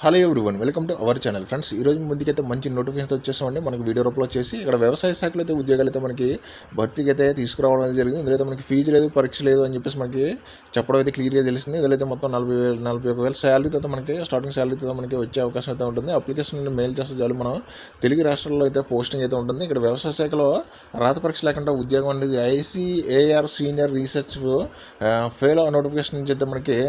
Hello everyone welcome to our channel friends ఈ రోజు ముందుకైతే మంచి నోటిఫికేషన్ వచ్చేసామండి మనకి వీడియో రూపంలో చేసి ఇక్కడ వ్యవసాయ శాఖలో అయితే ఉద్యోగాలు అయితే మనకి భర్తీకి అయితే తీసుకురావడం అనేది జరిగింది. ఇందులో అయితే మనకి ఫీజు లేదు పరీక్ష లేదు అని చెప్పేసి మనకి చెప్పడం అయితే క్లియర్గా తెలిసింది. ఇందులో అయితే మొత్తం నలభై వేల నలభై ఒక వేల శాలరీతో అయితే మనకి స్టార్టింగ్ శాలరీతో మనకి వచ్చే అవకాశం అయితే ఉంటుంది. అప్లికేషన్ మెయిల్ చేస్తే చాలు. మనం తెలుగు రాష్ట్రాల్లో అయితే పోస్టింగ్ అయితే ఉంటుంది. ఇక్కడ వ్యవసాయ శాఖలో రాత పరీక్ష లేకుండా ఉద్యోగం అనేది ICAR senior research fellow notification నుంచి అయితే మనకి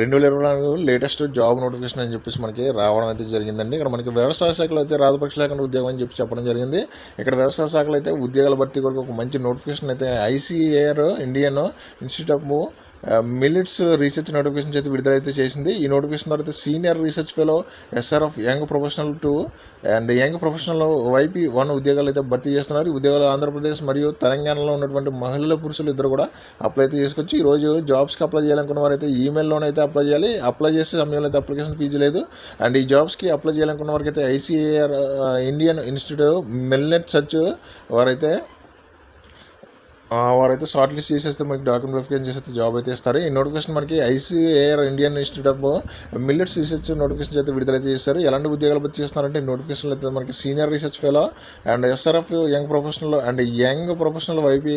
రెండు వేల ఇరవై నాలుగు లేటెస్ట్ జాబ్ నోటిఫికేషన్ అని చెప్పేసి మనకి రావడం అయితే జరిగిందండి. ఇక్కడ మనకి వ్యవసాయ శాఖలో అయితే రాజపక్ష లేకుండా ఉద్యోగం అని చెప్పి చెప్పడం జరిగింది. ఇక్కడ వ్యవసాయ శాఖలో అయితే ఉద్యోగాల భర్తీ కొరకు ఒక మంచి నోటిఫికేషన్ అయితే ICAR Indian Institute of millets research notification అయితే విడుదల అయితే చేసింది. ఈ నోటిఫికేషన్ తర్వాత senior research fellow SRF young professional two and young professional YP one ఉద్యోగాలు అయితే భర్తీ చేస్తున్నారు. ఈ ఉద్యోగాలు ఆంధ్రప్రదేశ్ మరియు తెలంగాణలో ఉన్నటువంటి మహిళల పురుషులు ఇద్దరు కూడా అప్లై అయితే చేసుకోవచ్చు ఈరోజు జాబ్స్కి అప్లై చేయాలనుకున్న వారైతే ఈమెయిల్లోనే అయితే అప్లై చేయాలి. అప్లై చేసే సమయంలో అయితే అప్లికేషన్ ఫీజు లేదు. అండ్ ఈ జాబ్స్కి అప్లై చేయాలనుకున్న వారికి అయితే ICAR Indian Institute millets research వారైతే వారైతే షార్ట్ లిస్ట్ చేసేస్తే మనకి డాక్యుమెంట్ వెరిఫికేషన్ చేసేస్తే జాబ్ అయితే ఇస్తారు. ఈ నోటిఫికేషన్ మనకి ICAR Indian Institute of millets research notification అయితే విడుదల అయితే చేస్తారు. ఎలాంటి ఉద్యోగాలు బట్టి చేస్తున్నారంటే నోటిఫికేషన్లు నోటిఫికేషన్ అయితే మనకి senior research fellow and SRF young professional and young professional YP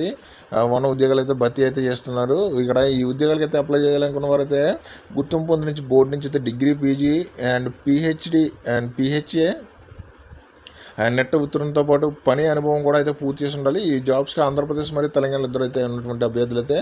మన ఉద్యోగాలు అయితే భర్తీ అయితే చేస్తున్నారు. ఇక్కడ ఈ ఉద్యోగాలకి అయితే అప్లై చేయాలనుకున్న వారైతే గుర్తింపు పొందిన నుంచి బోర్డు నుంచి అయితే degree PG and PhD and PHA NET ఉత్తరంతో పాటు పని అనుభవం కూడా అయితే పూర్తి చేసి ఉండాలి. ఈ జాబ్స్కి ఆంధ్రప్రదేశ్ మరియు తెలంగాణ ఇద్దరు అయితే ఉన్నటువంటి అభ్యర్థులు అయితే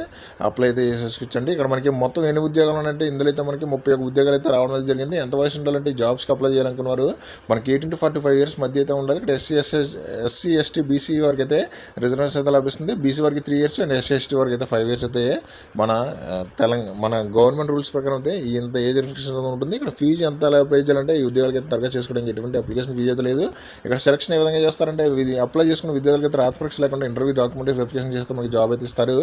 అప్లై అయితే చేసేసుకొచ్చండి ఇక్కడ మనకి మొత్తం ఎన్ని ఉద్యోగాలు ఉన్నాయంటే ఇందులో అయితే మనకి ముప్పై ఒక ఉద్యోగాలు అయితే రావడం జరిగింది. ఎంత వయసు ఉండాలంటే జాబ్స్కి అప్లై చేయాలనుకున్నారు మనకి eighteen to forty five years మధ్య అయితే ఉండాలి. ఇక్కడ SC SS SC ST BC వారికి అయితే రిజర్వేషన్ అయితే లభిస్తుంది. బీసీ వారికి three years and SC ST వారికి అయితే ఫైవ్ ఇయర్స్ అయితే మన తెలంగాణ మన గవర్నమెంట్ రూల్స్ ప్రకారం అయితే ఇంత ఏజ్ రిస్ట్రిక్షన్ ఉంటుంది. ఇక్కడ ఫీజు ఎంత పే చేయాలంటే ఈ ఉద్యోగాలకి అయితే తరగా చేసుకోవడానికి ఎటువంటి అప్లికేషన్ ఫీజు అయితే లేదు. ఇక్కడ సెలక్షన్ ఏ విధంగా చేస్తారంటే ఇది అప్లై చేసుకున్న విద్యార్థులకి అయితే రాత పరీక్ష లేకుండా ఇంటర్వ్యూ డాక్యుమెంట్ వెరిఫికేషన్ చేస్తే మనకి జాబ్ అయితే ఇస్తారు.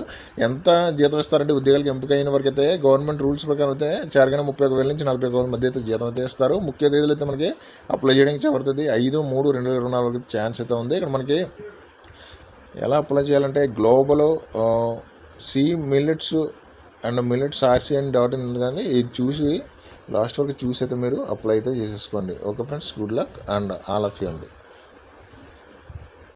ఎంత జీతం ఇస్తారంటే ఉద్యోగాలకు ఎంపిక అయిన వరకు అయితే గవర్నమెంట్ రూల్స్ ప్రకారం అయితే చేరగానే ముప్పై ఒక వేల నుంచి నలభై ఒక వేల మధ్య అయితే జీతం అయితే ఇస్తారు. ముఖ్య తేదీలు అయితే మనకి అప్లై చేయడానికి చివరిది ఐదు మూడు రెండు వేల ఇరవై నాలుగు ఛాన్స్ అయితే ఉంది. ఇక్కడ మనకి ఎలా అప్లై చేయాలంటే global C millets and millets RCN dot in ఉంది కానీ ఇది చూసి లాస్ట్ వరకు చూసి అయితే మీరు అప్లై అయితే చేసేసుకోండి. Okay friends good luck and all of you అండి